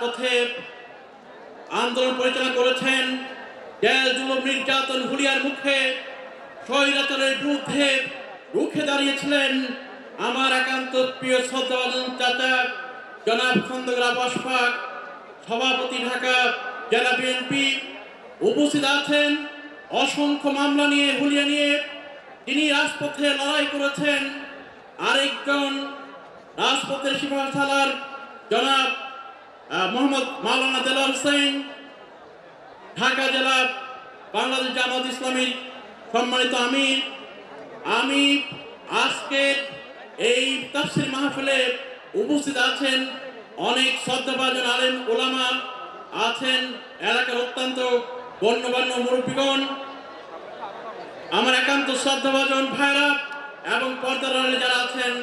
রাজপথে আন্দোলন পরিচালনা করেছেন জেল জুলুম নির্যাতন হুলিয়ার মুখে, স্বৈরাচারের বিরুদ্ধে রুখে দাঁড়িয়েছিলেন আমার একান্ত প্রিয় শ্রদ্ধাভাজন চাচা জনাব খন্দকার আবাস সভাপতি ঢাকা জেলা বিএনপি উপস্থিত আছেন, অসংখ্য মামলা নিয়ে, হুলিয়া নিয়ে তিনি রাজপথে লড়াই করেছেন। আরেকজন রাজপথের সিপাহাসালার জনাব মোহাম্মদ মাওলানা দেলার হোসেন, ঢাকা জেলা বাংলাদেশ জামাত ইসলামীর সম্মানিত আমির। আমি আজকে এই তাফসির মাহফিলে উপস্থিত আছেন অনেক শ্রদ্ধাভাজন আলেম ওলামা আছেন, এলাকার অত্যন্ত গণ্যমান্য মুরব্বীগণ। আমার একান্ত শ্রদ্ধাভাজন ভাইরা এবং পর্দার যারা আছেন,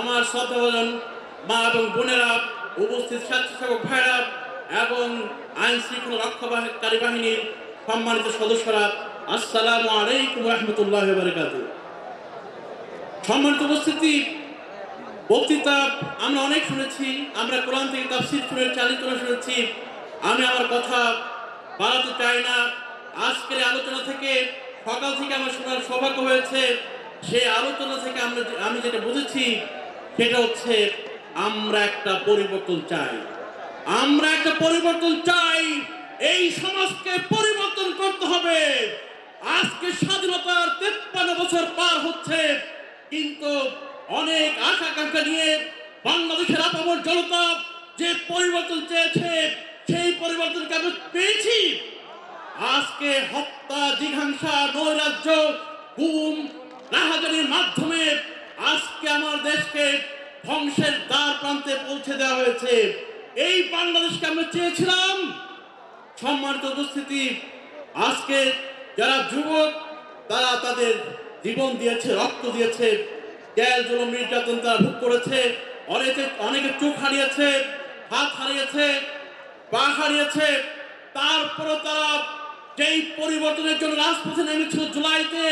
আমার শ্রদ্ধাভাজন মা এবং বোনেরা উপস্থিত স্বেচ্ছাসেবক ভাইরা এবং আইন শৃঙ্খলা রক্ষাকারী বাহিনীর সম্মানিত সদস্যরা, আসসালামু আলাইকুম রহমতুল্লাহ সম্মানিত উপস্থিতি, বক্তৃতা আমরা অনেক শুনেছি, আমরা কোরআন থেকে তাফসির শুনে চালিত শুনেছি। আমি আমার কথা বাড়াতে চাই না। আজকের আলোচনা থেকে সকাল থেকে আমার শোনার সৌভাগ্য হয়েছে। সেই আলোচনা থেকে আমরা আমি যেটা বুঝেছি, সেটা হচ্ছে আমরা একটা পরিবর্তন চাই। আমরা একটা পরিবর্তন চাই। এই সমাজকে পরিবর্তন করতে হবে। আজকে স্বাধীনতার তেপ্পান্ন বছর পার হচ্ছে, কিন্তু অনেক আশা আকাঙ্ক্ষা নিয়ে বাংলাদেশের আপামর জনতা যে পরিবর্তন চেয়েছে, সেই পরিবর্তনকে আমি পেয়েছি। আজকে হত্যা, জিঘাংসা, নৈরাজ্য, গুম, রাহাজানির মাধ্যমে আজকে আমার দেশকে ধ্বংসের দ্বার প্রান্তে পৌঁছে দেওয়া হয়েছে। এই বাংলাদেশকে আমরা চেয়েছিলাম সম্মানিত উপস্থিতি, আজকে যারা যুবক, তারা তাদের জীবন দিয়েছে, রক্ত দিয়েছে গ্যাস জলম, নির্যাতন তারা ভোগ করেছে, অনেকে অনেকে চোখ হারিয়েছে, হাত হারিয়েছে, পা হারিয়েছে তারপরে তারা যেই পরিবর্তনের জন্য রাজপথে নেমেছিল জুলাইতে,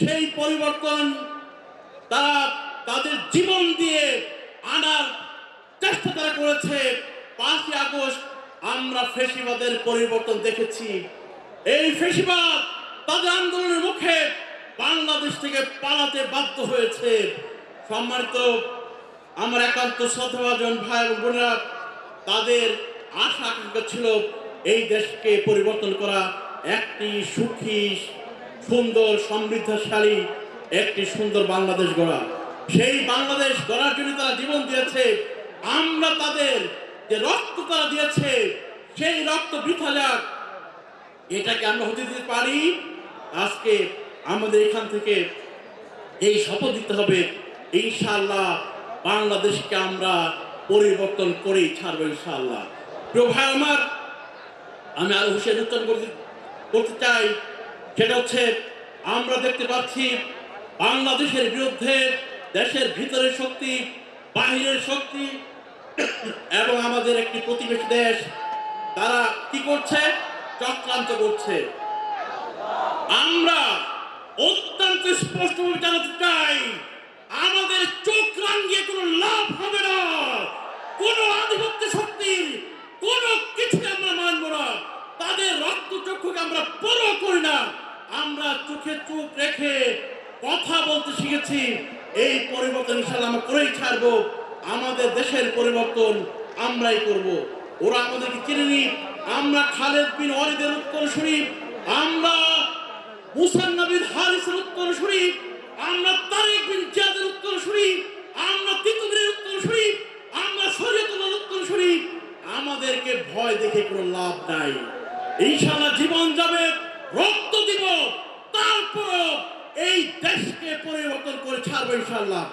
সেই পরিবর্তন তারা তাদের জীবন দিয়ে আনার চেষ্টা তারা করেছে। পাঁচই আগস্ট আমরা ফেসিবাদের পরিবর্তন দেখেছি। এই ফেসিবাদ তাদের আন্দোলনের মুখে বাংলাদেশ থেকে পালাতে বাধ্য হয়েছে। সম্মানিত আমার একান্ত শ্রদ্ধাভাজন ভাই বোনেরা, তাদের আশা আকাঙ্ক্ষা ছিল এই দেশকে পরিবর্তন করা। একটি সুখী, সুন্দর, সমৃদ্ধশালী, একটি সুন্দর বাংলাদেশ গড়া। সেই বাংলাদেশ গড়ার জন্য তারা জীবন দিয়েছে। আমরা তাদের যে রক্ত তারা দিয়েছে, সেই রক্ত বৃথা যাক। এটাকে আমরা হতে দিতে পারি। আজকে আমাদের এখান থেকে এই শপথ দিতে হবে। ইনশাল্লাহ বাংলাদেশকে আমরা পরিবর্তন করেই ছাড়বো ইনশাল্লাহ প্রিয় ভাই আমার, আমি আরও হুশিয়ার করতে করতে চাই। সেটা হচ্ছে, আমরা দেখতে পাচ্ছি বাংলাদেশের বিরুদ্ধে দেশের ভিতরের শক্তি, বাহিরের শক্তি এবং আমাদের একটি প্রতিবেশী দেশ, তারা কি করছে? চক্রান্ত করছে। আমরা অত্যন্ত স্পষ্টভাবে জানাতে চাই, আমাদের চোখ কোনো লাভ হবে না। কোনো আধিপত্য শক্তির কোনো কিছু আমরা মানব না। তাদের রক্ত চক্ষুকে আমরা বড় করি না। আমরা চোখে চোখ রেখে কথা বলতে শিখেছি। এই পরিবর্তন আমরা করেই ছাড়বো। আমাদের দেশের পরিবর্তন আমরাই করব। ওরা আমাদেরকে চিনে নি আমরা খালেদ বিন ওয়ালিদের উত্তর শরীফ, আমরা মুসান্নবীর হারিসের উত্তর শরীফ, আমরা তারেক বিন জিয়াদের উত্তর শরীফ, আমরা তিতুমিরের উত্তর শরীফ, আমরা শরীয়তুল্লাহর উত্তর শরীফ। আমাদেরকে ভয় দেখে কোনো লাভ নাই। ইনশাআল্লাহ জীবন যাবে, রক্ত দিব তারপর এই দেশকে পরিবর্তন করে ছাড়বো ইনশাআল্লাহ।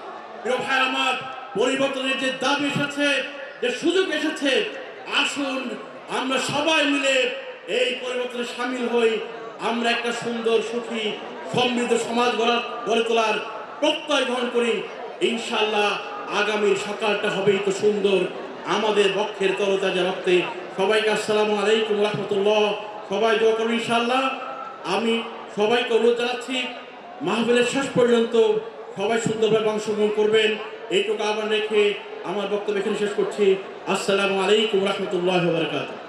প্রিয় ভাই, আমার পরিবর্তনের যে দাবি এসেছে, যে সুযোগ এসেছে, আসুন আমরা সবাই মিলে এই পরিবর্তনে সামিল হই। আমরা একটা সুন্দর, সুখী, সমৃদ্ধ সমাজ গড়া তোলার প্রত্যয় গ্রহণ করি। ইনশাল্লাহ আগামীর সকালটা হবেই তো সুন্দর। আমাদের বক্ষের তরতাজা রক্তে। সবাইকে আসসালামু আলাইকুম রহমতুল্লাহ। সবাই দোয়া করুন ইনশাল্লাহ আমি সবাইকে অনুরোধ জানাচ্ছি মাহফিলের শেষ পর্যন্ত সবাই সুন্দরভাবে অংশগ্রহণ করবেন। এইটুকু আহ্বান রেখে আমার বক্তব্য এখানে শেষ করছি। আসসালামু আলাইকুম রহমতুল্লাহ বারকাতুহ।